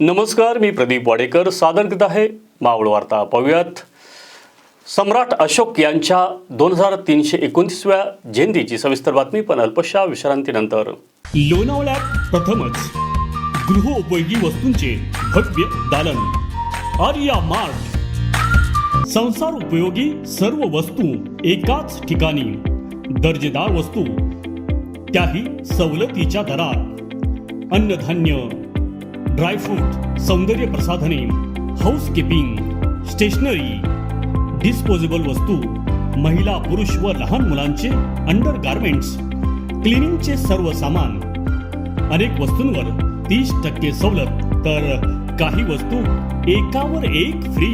नमस्कार मी प्रदीप वाडेकर. सादर करत आहे मावळ वार्ता. पाहूयात. सम्राट अशोक यांच्या दोन हजार तीनशे एकोणतीसव्या जयंतीची सविस्तर बातमी. पण अल्पशा विश्रांतीनंतर. लोणावळ्यात प्रथमच गृहोपयोगी वस्तूंचे भव्य दालन. आर्या मार्ट. संसार उपयोगी सर्व वस्तू एकाच ठिकाणी. दर्जेदार वस्तू. त्याही सवलतीच्या दरात. अन्नधान्य ड्रायफ्रूट सौंदर्य प्रसाधने हाऊसकीपिंग स्टेशनरी डिस्पोजेबल वस्तू महिला पुरुष व लहान मुलांचे अंडर गार्मेंट्स क्लिनिंगचे सर्व सामान. अनेक वस्तूंवर तीस टक्के सवलत तर काही वस्तू एकावर एक फ्री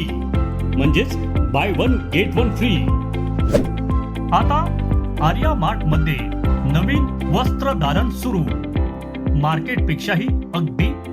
म्हणजेच buy one get one free आता आर्या मार्टमध्ये नवीन वस्त्र दालन सुरू. मार्केटपेक्षाही अगदी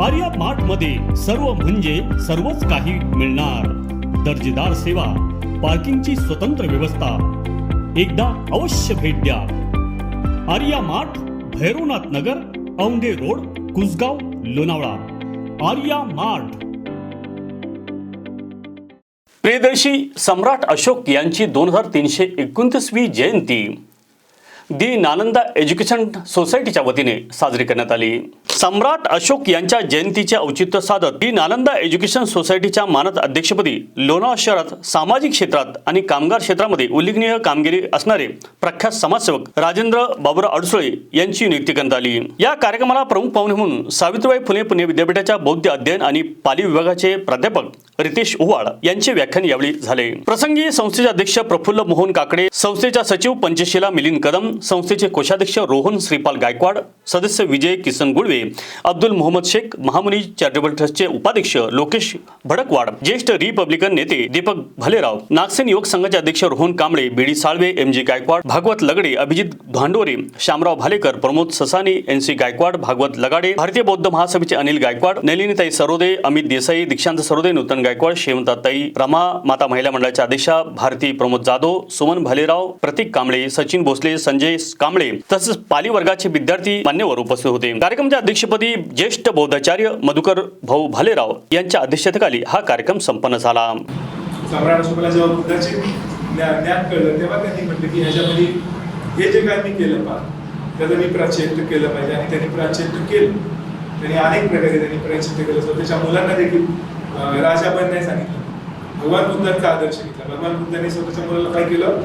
आर्या मार्टमध्ये सर्व म्हणजे सर्वच काही मिळणार. दर्जेदार सेवा पार्किंगची स्वतंत्र व्यवस्था. एकदा अवश्य भेट द्या. Arya Mart Bhairavnath Nagar Aundhe road Kusgaon Lonavala. Arya Mart Priyadarshi Samrat Ashok यांची दोन हजार तीनशे एकोणतीसवी जयंती. दी नालंदा एज्युकेशन सोसायटीच्या वतीने साजरी करण्यात आली. सम्राट अशोक यांच्या जयंतीचे औचित्य साधत ही नालंदा एज्युकेशन सोसायटीच्या मानद अध्यक्षपदी लोणावळा शहरात सामाजिक क्षेत्रात आणि कामगार क्षेत्रामध्ये उल्लेखनीय कामगिरी असणारे प्रख्यात समाजसेवक राजेंद्र बाबुराव अडसुळे यांची नियुक्ती करण्यात आली. या कार्यक्रमाला प्रमुख पाहुणे म्हणून सावित्रीबाई फुले पुणे विद्यापीठाच्या बौद्ध अध्ययन आणि पाली विभागाचे प्राध्यापक रितेश ओवाळ यांचे व्याख्यान यावेळी झाले. प्रसंगी संस्थेचे अध्यक्ष प्रफुल्ल मोहन काकडे संस्थेच्या सचिव पंचशीला मिलिंद कदम संस्थेचे कोषाध्यक्ष रोहन श्रीपाल गायकवाड सदस्य विजय किसन गुळवे अब्दुल मोहम्मद शेख महामुनी चॅरिटेबल ट्रस्टचे उपाध्यक्ष लोकेश भडकवाड ज्येष्ठ रिपब्लिकन नेते दीपक भलेराव नागसेन युवक संघाचे अध्यक्ष Rohan Kamble B D Salve M G Gaikwad Bhagwat Lagade Abhijit Bhandore Shyamrao Bhalekar Pramod Sasani N C Gaikwad Bhagwat Lagade Bharatiya Bauddha महासभेचे Anil Gaikwad Nalinitai Sarode Amit Desai दीक्षांत सरोदे नूतन गायकवाड शेवंताताई रमा माता महिला मंडळाच्या अध्यक्षा भारती प्रमोद जाधव सुमन भालेराव प्रतीक कांबळे सचिन भोसले संजय कांबळे तसेच पाली वर्गाचे विद्यार्थी मान्यवर उपस्थित होते. कार्यक्रमाच्या अध्यक्षपदी ज्येष्ठ बौद्धाचार्य मधुकर भाऊ भालेराव यांच्या अध्यक्षतेखाली हा कार्यक्रम संपन्न झाला. सम्राट अशोकाला जेव्हा बुद्धाचे ज्ञान ज्ञान कळलं तेव्हा त्यांनी म्हटलं की ह्याच्यामध्ये हे जे काय मी केलं पा त्याचं मी प्राचित्य केलं पाहिजे आणि त्यांनी प्राचित्य केलं. त्यांनी अनेक प्रकारे त्यांनी प्राचित्य केलं. स्वतःच्या मुलांना देखील राजा बनण्यास सांगितलं. भगवान बुद्धांचा आदर्श घेतला. भगवान बुद्धांनी स्वतःच्या मुलाला काय केलं?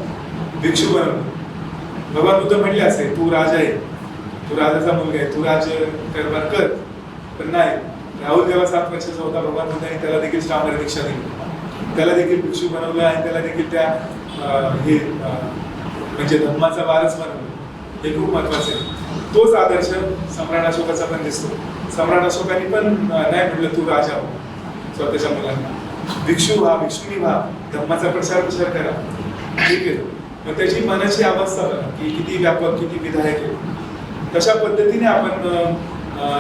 भिक्षू बनवलं. भगवान बुद्ध म्हटले असे तू राजा आहे. तू राजाचा मुलगा आहे तू राज कारभार कर. पण नाही राहुल जेव्हा सात वर्षाचा होता भगवान त्याला देखील श्रावण दीक्षा दिली. त्याला देखील भिक्षू बनवलं आणि त्याला देखील त्या हे म्हणजे धर्माचा वारस बनवलं. हे खूप महत्वाचं आहे. तोच आदर्श सम्राट अशोकाचा पण दिसतो. सम्राट अशोकाने पण नाही म्हटलं तू राजा हो स्वतःच्या मुलांना. भिक्षू व्हा भिक्षुनी व्हा धर्माचा प्रसार प्रसार करा. ठीक आहे. मग त्याची मनाची अवस्था बघा की किती व्यापक किती विधायक आहे. तशा पद्धतीने आपण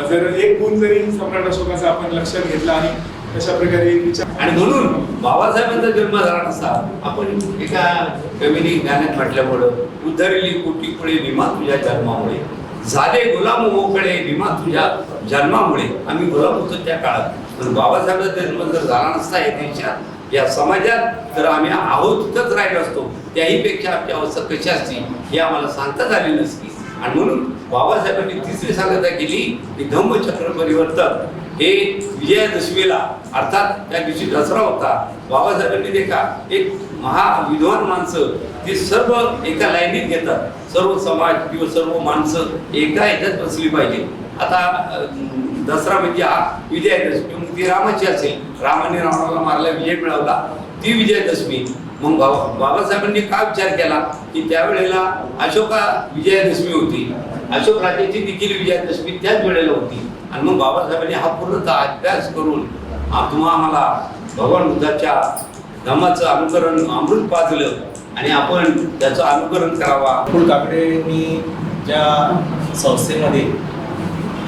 जर एक गुण जरी सम्राट अशोकाचा आपण लक्षात घेतला आणि तशा प्रकारे विचार आणि म्हणून बाबासाहेबांचा जन्म झाला नसता आपण एका कवीने गाण्यात म्हटल्यामुळं उद्धरली कोटी पुढे विमा तुझ्या जन्मामुळे झाले गुलाम मोकळे विमा तुझ्या जन्मामुळे. आम्ही गुलाम होतो त्या काळात. पण बाबासाहेबांचा जन्म जर झाला नसता या देशात या समाजात तर आम्ही आहोतच राहिलो असतो. त्याही पेक्षा आमची अवस्था कशी असती हे आम्हाला सांगता झाली नसती. आणि म्हणून बाबासाहेबांनी तिसरी सांगता केली की धम्मचक्र परिवर्तन हे विजयादशमीला अर्थात त्या दिवशी दसरा होता बाबासाहेबांनी देखा का एक महाविद्वान माणसं ते सर्व एका लाईनीत घेतात. सर्व समाज किंवा सर्व माणसं एका ह्याच्यात बसली पाहिजे. आता दसरा म्हणजे हा विजयादशमी. मग ती रामाची असेल. रामाने रावणाला मारला विजय मिळवला. ती विजयादशमी. मग बाबा बाबासाहेबांनी का विचार केला? की त्यावेळेला अशोका विजयादशमी होती. अशोक राजाची देखील विजयादशमी त्याच वेळेला होती. आणि मग बाबासाहेबांनी हा पूर्णतः अभ्यास करून आत्मा तुम्हा आम्हाला भगवान बुद्धाच्या धम्माचं अनुकरण अमृत पाजलं आणि आपण त्याचं अनुकरण करावा. अतुल काकडेंनी ज्या संस्थेमध्ये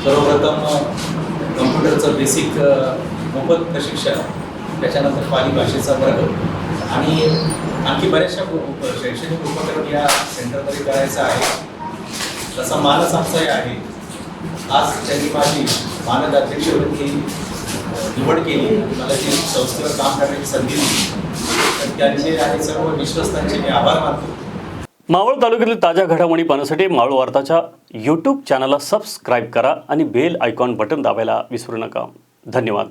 सर्वप्रथम कम्प्युटरचं बेसिक मोफत प्रशिक्षण त्याच्यानंतर पाली भाषेचा वर्ग आणि आणखी बऱ्याचशा उप- शैक्षणिक उपक्रम या सेंटरमध्ये करायचा आहे. तसा मानस आमचाही आहे. आज त्यांनी माझी मानद अध्यक्षपदी निवड केली. मला जी संस्थेवर काम करण्याची संधी दिली. तर त्यांचे आणि सर्व विश्वस्तांचे मी आभार मानतो. मावळ तालुक्यातील ताज्या घडामोडी पाहण्यासाठी मावळ वार्ताच्या यूट्यूब चॅनलला सबस्क्राईब करा आणि बेल आयकॉन बटन दाबायला विसरू नका. धन्यवाद.